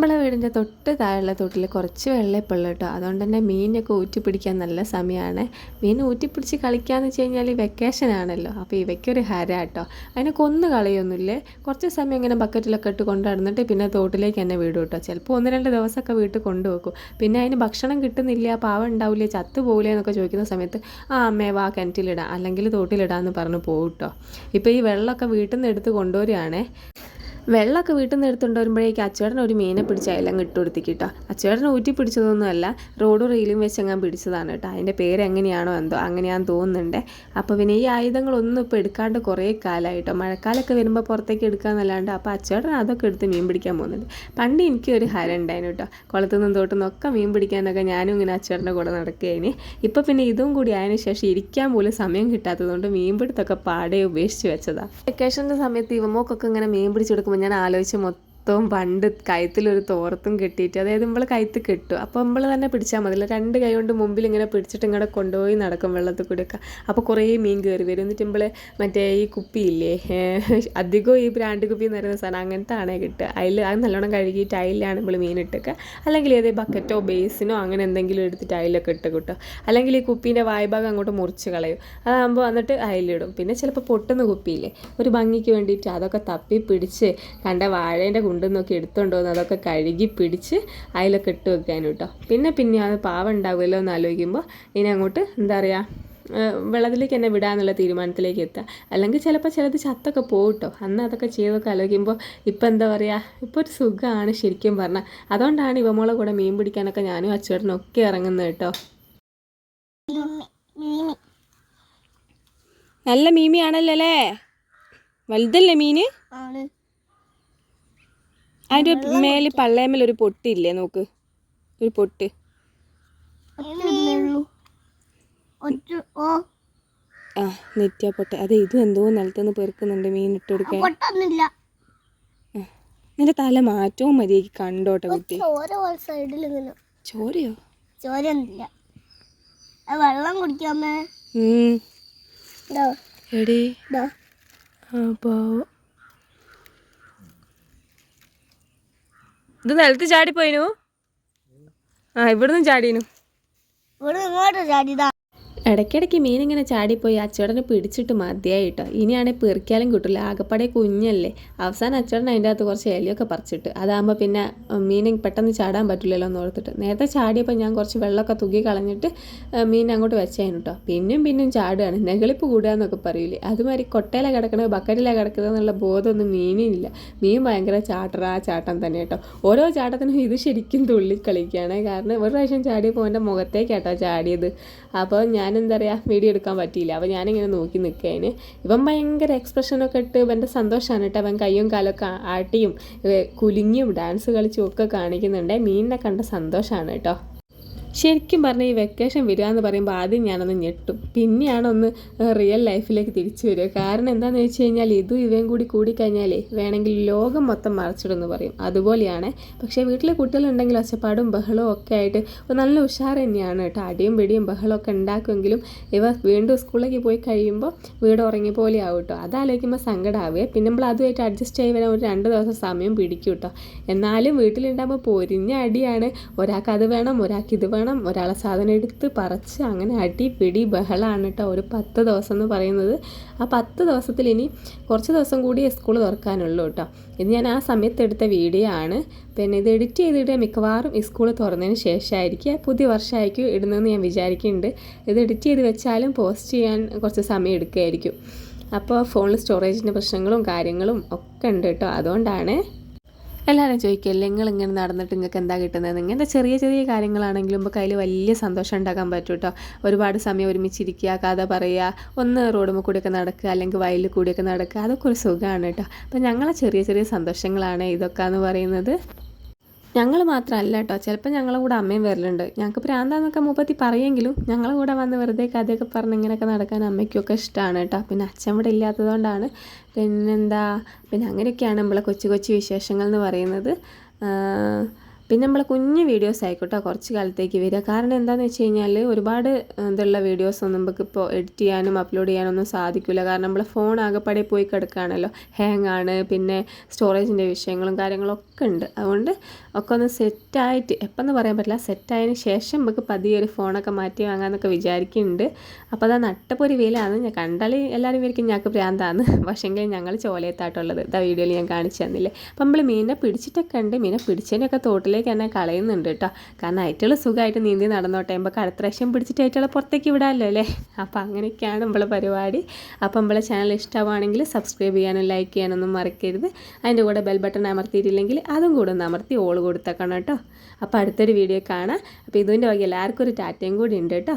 നമ്മളെ വീടിന്റെ തൊട്ട് താഴെയുള്ള തൊട്ടിൽ കുറച്ച് വെള്ളയപ്പുള്ളൂ കേട്ടോ. അതുകൊണ്ട് തന്നെ മീനൊക്കെ ഊറ്റി പിടിക്കാൻ നല്ല സമയമാണ്. മീൻ ഊറ്റി പിടിച്ച് കളിക്കാന്ന് വെച്ച് കഴിഞ്ഞാൽ ഈ വെക്കേഷൻ ആണല്ലോ. അപ്പോൾ ഇവയ്ക്കൊരു ഹര കേട്ടോ. അതിനെ കൊന്നു കളയൊന്നുമില്ലേ. കുറച്ച് സമയം ഇങ്ങനെ ബക്കറ്റിലൊക്കെ ഇട്ട് കൊണ്ട് നടന്നിട്ട് പിന്നെ തോട്ടിലേക്ക് തന്നെ വീടും കേട്ടോ. ചിലപ്പോൾ ഒന്ന് രണ്ട് ദിവസമൊക്കെ വീട്ടിൽ കൊണ്ടുവെക്കും പിന്നെ അതിന് ഭക്ഷണം കിട്ടുന്നില്ല പാവം ഉണ്ടാവില്ല ചത്തു പോകില്ലേ എന്നൊക്കെ ചോദിക്കുന്ന സമയത്ത് ആ അമ്മേ വാ കിണറ്റിലിടാം. അല്ലെങ്കിൽ തോട്ടിലിടാമെന്ന് പറഞ്ഞ് പോകും കേട്ടോ. ഇപ്പോൾ ഈ വെള്ളമൊക്കെ വീട്ടിൽ നിന്ന് എടുത്ത് കൊണ്ടുവരികയാണേ. വെള്ളമൊക്കെ വീട്ടിൽ നിന്ന് എടുത്തുകൊണ്ട് വരുമ്പോഴേക്കും അച്ചേടൻ ഒരു മീനെ പിടിച്ച് അതിലങ്ങ് ഇട്ട് കൊടുത്തിക്ക് കേട്ടോ. അച്ചേടൻ ഊറ്റി പിടിച്ചതൊന്നുമല്ല റോഡ് റീലും വെച്ച് അങ്ങാൻ പിടിച്ചതാണ് കേട്ടോ. അതിന്റെ പേര് എങ്ങനെയാണോ എന്തോ അങ്ങനെയാന്ന് തോന്നുന്നുണ്ട്. അപ്പോൾ പിന്നെ ഈ ആയുധങ്ങളൊന്നും ഇപ്പോൾ എടുക്കാണ്ട് കുറേ കാലമായിട്ടോ മഴക്കാലമൊക്കെ വരുമ്പോൾ പുറത്തേക്ക് എടുക്കാമെന്നല്ലാണ്ട് അപ്പോൾ അച്ചേടൻ അതൊക്കെ എടുത്ത് മീൻ പിടിക്കാൻ പോകുന്നുണ്ട്. പണ്ട് എനിക്ക് ഒരു ഹരം ഉണ്ടായിരുന്നു കേട്ടോ. തോട്ടിൽ നിന്നൊക്കെ മീൻ പിടിക്കാനൊക്കെ ഞാനും ഇങ്ങനെ അച്ചേടന്റെ കൂടെ നടക്കുകയാണ് ഇപ്പോൾ പിന്നെ ഇതും കൂടി ആയതിനു ശേഷം ഇരിക്കാൻ പോലും സമയം കിട്ടാത്തതുകൊണ്ട് മീൻ പിടുത്തമൊക്കെ പാടെ ഉപേക്ഷിച്ച് വെച്ചതാണ്. വെക്കേഷന്റെ സമയത്ത് ഇവമോക്കൊക്കെ ഇങ്ങനെ മീൻ പിടിച്ചെടുക്കുമ്പോൾ ഞാൻ ആലോചിച്ച് മൊത്തം പണ്ട് കയത്തിലൊരു തോർത്തും കെട്ടിയിട്ട് അതായത് നമ്മൾ കയത്ത് കെട്ടും. അപ്പോൾ നമ്മൾ തന്നെ പിടിച്ചാൽ മതി. രണ്ട് കൈ കൊണ്ട് മുമ്പിൽ ഇങ്ങനെ പിടിച്ചിട്ട് ഇങ്ങനെ കൊണ്ടുപോയി നടക്കും വെള്ളത്തിൽ കൂടിയൊക്കെ അപ്പോൾ കുറേ മീൻ കയറി വരും. എന്നിട്ട് നമ്മൾ മറ്റേ ഈ കുപ്പിയില്ലേ അധികവും ഈ ബ്രാൻഡ് കുപ്പി എന്ന് പറയുന്ന സാധനം അങ്ങനത്തെ ആണേ കിട്ടുക. അതിൽ അത് നല്ലോണം കഴുകിയിട്ട് അതിലാണ് നമ്മൾ മീൻ ഇട്ടൊക്കെ അല്ലെങ്കിൽ ഏതേ ബക്കറ്റോ ബേസിനോ അങ്ങനെ എന്തെങ്കിലും എടുത്തിട്ട് അതിലൊക്കെ ഇട്ട് കിട്ടും അല്ലെങ്കിൽ ഈ കുപ്പീന്റെ വായ്ഭാഗം അങ്ങോട്ട് മുറിച്ച് കളയും. അതാകുമ്പോൾ എന്നിട്ട് അതിലിടും. പിന്നെ ചിലപ്പോൾ പൊട്ടുന്ന കുപ്പിയില്ലേ ഒരു ഭംഗിക്ക് വേണ്ടിയിട്ട് അതൊക്കെ തപ്പി പിടിച്ച് കണ്ട വാഴേന്റെ കുണ്ടിൽ എടുത്തുകൊണ്ടുവന്ന് എടുത്തുകൊണ്ട് അതൊക്കെ കഴുകി പിടിച്ച് അതിലൊക്കെ ഇട്ട് വെക്കാനും കേട്ടോ പിന്നെ പിന്നെ അത് പാവം ഉണ്ടാവുമല്ലോ എന്ന് ആലോചിക്കുമ്പോൾ ഇനി അങ്ങോട്ട് എന്താ പറയുക വെള്ളത്തിലേക്ക് തന്നെ വിടാന്നുള്ള തീരുമാനത്തിലേക്ക് എത്തുക അല്ലെങ്കിൽ ചിലപ്പോൾ ചിലത് ചത്തൊക്കെ പോകട്ടോ അന്ന് അതൊക്കെ ചെയ്തൊക്കെ ആലോചിക്കുമ്പോൾ ഇപ്പം എന്താ പറയുക ഇപ്പോൾ ഒരു സുഖമാണ് ശരിക്കും പറഞ്ഞാൽ അതുകൊണ്ടാണ് ഇവമോളെ കൂടെ മീൻ പിടിക്കാനൊക്കെ ഞാനും അച്ചേട്ടനും ഒക്കെ ഇറങ്ങുന്നത് കേട്ടോ നല്ല മീമിയാണല്ലോ അല്ലേ? വലുതല്ലേ മീന്? ആണ്. അതിന്റെ മേലെ പള്ളയമേൽ ഒരു പൊട്ടില്ലേ നോക്ക്. ഒരു പൊട്ട്. ആ നെറ്റിയ പൊട്ട്. അതെ ഇത് എന്തോ നിലത്തുനിന്ന് പെറുക്കുന്നുണ്ട് മീൻ ഇട്ട് കൊടുക്കാൻ. നിന്റെ തല മാറ്റവും മതിയേക്ക് കണ്ടോട്ടെ കുട്ടി. ചോരയോ? ചോര ഒന്നുമില്ല വെള്ളം കുടിക്കാമേ. എടി. ആ പാവം. ഇത് നിലത്ത് ചാടിപ്പോയിനു? ആ ഇവിടുന്ന് ചാടീനു. ഇങ്ങോട്ട് ചാടിയതാ ഇടയ്ക്കിടയ്ക്ക് മീൻ ഇങ്ങനെ ചാടിപ്പോയി അച്ചടനെ പിടിച്ചിട്ട് മതിയായി കേട്ടോ ഇനിയാണെങ്കിൽ പെറുക്കിയാലും കിട്ടില്ല ആകപ്പാടെ കുഞ്ഞല്ലേ. അവസാനം അച്ചടൻ അതിന്റെ അകത്ത് കുറച്ച് ഇലയൊക്കെ പറിച്ചിട്ട്. അതാകുമ്പോൾ പിന്നെ മീൻ പെട്ടെന്ന് ചാടാൻ പറ്റില്ലല്ലോ എന്ന് ഓർത്തിട്ട്. നേരത്തെ ചാടിയപ്പോൾ ഞാൻ കുറച്ച് വെള്ളമൊക്കെ തുകി കളഞ്ഞിട്ട് മീൻ അങ്ങോട്ട് വെച്ചായിരുന്നു കേട്ടോ പിന്നെയും പിന്നെയും ചാടുകയാണ്. നെകളിപ്പ് കൂടുക എന്നൊക്കെ പറയില്ലേ അതുമാതിരി കൊട്ടയിലാണ് കിടക്കണത് ബക്കറ്റിലാണ് കിടക്കുന്നത് എന്നുള്ള ബോധമൊന്നും മീനിനില്ല. മീൻ ഭയങ്കര ചാട്ടറാ ചാട്ടം തന്നെ കേട്ടോ ഓരോ ചാട്ടത്തിനും ഇത് ശരിക്കും തുള്ളി കളിക്കുകയാണ് കാരണം ഒരു പ്രാവശ്യം ചാടിയപ്പോൾ എന്റെ മുഖത്തേക്കാട്ടോ ചാടിയത്. അപ്പോൾ ഞാൻ എന്താ പറയുക വീഡിയോ എടുക്കാൻ പറ്റിയില്ല. അപ്പോൾ ഞാനിങ്ങനെ നോക്കി നിൽക്കുകയാണ് ഇവൻ ഭയങ്കര എക്സ്പ്രഷനൊക്കെ ഇട്ട് ഇവന്റെ സന്തോഷമാണ് കേട്ടോ. അവൻ കയ്യും കാലൊക്കെ ആട്ടിയും കുലുങ്ങിയും ഡാൻസ് കളിച്ചും ഒക്കെ കാണിക്കുന്നുണ്ട്. മീനിനെ കണ്ട സന്തോഷമാണ് കേട്ടോ. ശരിക്കും പറഞ്ഞാൽ ഈ വെക്കേഷൻ വരിക എന്ന് പറയുമ്പോൾ ആദ്യം ഞാനൊന്ന് ഞെട്ടും. പിന്നെയാണ് ഒന്ന് റിയൽ ലൈഫിലേക്ക് തിരിച്ചു വരിക. കാരണം എന്താണെന്ന് വെച്ച് കഴിഞ്ഞാൽ ഇതും ഇവയും കൂടി കൂടിക്കഴിഞ്ഞാലേ വേണമെങ്കിൽ ലോകം മൊത്തം മറച്ചിടുമെന്ന് പറയും. അതുപോലെയാണ് പക്ഷേ വീട്ടിലെ കുട്ടികളുണ്ടെങ്കിൽ ഒച്ചപ്പാടും ബഹളവും ഒക്കെ ആയിട്ട് നല്ല ഉഷാർ തന്നെയാണ് കേട്ടോ. അടിയും പിടിയും ബഹളമൊക്കെ ഉണ്ടാക്കുമെങ്കിലും ഇവ വീണ്ടും സ്കൂളിലേക്ക് പോയി കഴിയുമ്പോൾ വീട് ഉറങ്ങിയ പോലെ ആവും കേട്ടോ. അതാലോചിക്കുമ്പോൾ സങ്കടമാവേ പിന്നെ നമ്മൾ അതുമായിട്ട് അഡ്ജസ്റ്റ് ചെയ്യാൻ ഒരു രണ്ട് ദിവസം സമയം പിടിക്കും കേട്ടോ. എന്നാലും വീട്ടിലുണ്ടാകുമ്പോൾ പൊരിഞ്ഞ അടിയാണ്. ഒരാൾക്ക് അത് വേണം ഒരാൾക്ക് ഇത് വേണം ഒരാളെ സാധനം എടുത്ത് പറിച്ച് അങ്ങനെ അടി പിടി ബഹളമാണ് കേട്ടോ. ഒരു പത്ത് ദിവസം എന്ന് പറയുന്നത്. ആ പത്ത് ദിവസത്തിൽ ഇനി കുറച്ച് ദിവസം കൂടി സ്കൂൾ തുറക്കാനുള്ളൂ കേട്ടോ. ഇത് ഞാൻ ആ സമയത്ത് എടുത്ത വീഡിയോ ആണ്. പിന്നെ ഇത് എഡിറ്റ് ചെയ്തിട്ട് മിക്കവാറും ഈ സ്കൂൾ തുറന്നതിന് ശേഷമായിരിക്കും. പുതിയ വർഷമായിരിക്കും ഇടുന്നതെന്ന് ഞാൻ വിചാരിക്കുന്നുണ്ട്. ഇത് എഡിറ്റ് ചെയ്ത് വെച്ചാലും പോസ്റ്റ് ചെയ്യാൻ കുറച്ച് സമയം എടുക്കുമായിരിക്കും അപ്പോൾ ഫോണിൽ സ്റ്റോറേജിന്റെ പ്രശ്നങ്ങളും കാര്യങ്ങളും ഒക്കെ ഉണ്ട് കേട്ടോ. അതുകൊണ്ടാണ് എല്ലാവരും ചോദിക്കല്ലേ നിങ്ങൾ ഇങ്ങനെ നടന്നിട്ട് നിങ്ങൾക്ക് എന്താ കിട്ടുന്നത്? ഇങ്ങനത്തെ ചെറിയ ചെറിയ കാര്യങ്ങളാണെങ്കിലും ഇപ്പോൾ കയ്യിൽ വലിയ സന്തോഷം ഉണ്ടാക്കാൻ പറ്റും കേട്ടോ ഒരുപാട് സമയം ഒരുമിച്ചിരിക്കുക കഥ പറയുക ഒന്ന് റോഡുമ്മ കൂടിയൊക്കെ നടക്കുക അല്ലെങ്കിൽ വയലിൽ കൂടിയൊക്കെ നടക്കുക അതൊക്കെ ഒരു സുഖമാണ് കേട്ടോ അപ്പോൾ ഞങ്ങളെ ചെറിയ ചെറിയ സന്തോഷങ്ങളാണ് ഇതൊക്കെ എന്ന് പറയുന്നത്. ഞങ്ങൾ മാത്രമല്ല കേട്ടോ ചിലപ്പോൾ ഞങ്ങളെ കൂടെ അമ്മയും വരലുണ്ട്. ഞങ്ങൾക്ക് പ്രാന്താന്നൊക്കെ മുപ്പത്തി പറയെങ്കിലും ഞങ്ങളെ കൂടെ വന്ന് വെറുതെ കഥയൊക്കെ പറഞ്ഞ് ഇങ്ങനെയൊക്കെ നടക്കാൻ അമ്മയ്ക്കൊക്കെ ഇഷ്ടമാണ് കേട്ടോ പിന്നെ അച്ഛൻ ഇവിടെ ഇല്ലാത്തതുകൊണ്ടാണ്. പിന്നെന്താ? പിന്നെ അങ്ങനെയൊക്കെയാണ് നമ്മളെ കൊച്ചു കൊച്ചു വിശേഷങ്ങൾ എന്ന് പറയുന്നത്. പിന്നെ നമ്മളെ കുഞ്ഞു വീഡിയോസ് ആയിക്കോട്ടെ കുറച്ച് കാലത്തേക്ക് വരിക. കാരണം എന്താണെന്ന് വെച്ച് കഴിഞ്ഞാൽ ഒരുപാട് ഇതുള്ള വീഡിയോസ് ഒന്നും നമുക്ക് ഇപ്പോൾ എഡിറ്റ് ചെയ്യാനും അപ്ലോഡ് ചെയ്യാനൊന്നും സാധിക്കില്ല കാരണം നമ്മളെ ഫോൺ ആകെപ്പാടെ പോയി കിടക്കുകയാണല്ലോ ഹാങ് ആണ് പിന്നെ സ്റ്റോറേജിന്റെ വിഷയങ്ങളും കാര്യങ്ങളും ഒക്കെ ഉണ്ട്. അതുകൊണ്ട് ഒക്കെ ഒന്ന് സെറ്റായിട്ട് എപ്പോഴെന്ന് പറയാൻ പറ്റില്ല സെറ്റായതിന് ശേഷം നമുക്ക് പതിയെ ഒരു ഫോണൊക്കെ മാറ്റി വാങ്ങാമെന്നൊക്കെ വിചാരിക്കുന്നുണ്ട് അപ്പോൾ അതാ നട്ടപ്പൊരു വെയിലാണ് ഞാൻ കണ്ടാൽ എല്ലാവരും വിചാരിക്കും ഞങ്ങൾക്ക് പ്രാന്താണ് പക്ഷേങ്കിൽ ഞങ്ങൾ ചോലയത്തായിട്ടുള്ളത് ഇതാ വീഡിയോയിൽ ഞാൻ കാണിച്ചു തന്നില്ലേ. അപ്പം നമ്മൾ മീനെ പിടിച്ചിട്ടൊക്കെ ഉണ്ട്. മീനെ പിടിച്ചതിനൊക്കെ തോട്ടിലേക്ക് തന്നെ കളയുന്നുണ്ട് കേട്ടോ. കാരണം അയറ്റുകൾ സുഖമായിട്ട് നീന്തി നടന്നോട്ടെ. നമുക്ക് അടുത്ത പ്രാവശ്യം പിടിച്ചിട്ട് അയറ്റുകളെ പുറത്തേക്ക് വിടാമല്ലോ അല്ലേ? അപ്പോൾ അങ്ങനെയൊക്കെയാണ് നമ്മളെ പരിപാടി. അപ്പോൾ നമ്മളെ ചാനൽ ഇഷ്ടമാണെങ്കിൽ സബ്സ്ക്രൈബ് ചെയ്യാനും ലൈക്ക് ചെയ്യാനൊന്നും മറക്കരുത്. അതിന്റെ കൂടെ ബെൽ ബട്ടൺ അമർത്തിയിട്ടില്ലെങ്കിൽ അതും കൂടെ ഒന്ന് അമർത്തി ഓൾ കൊടുത്തേക്കണം കേട്ടോ. അപ്പോൾ അടുത്തൊരു വീഡിയോ കാണാം. അപ്പോൾ ഇതിന്റെ വകി എല്ലാവർക്കും ഒരു ടാറ്റയും കൂടി ഉണ്ട് കേട്ടോ.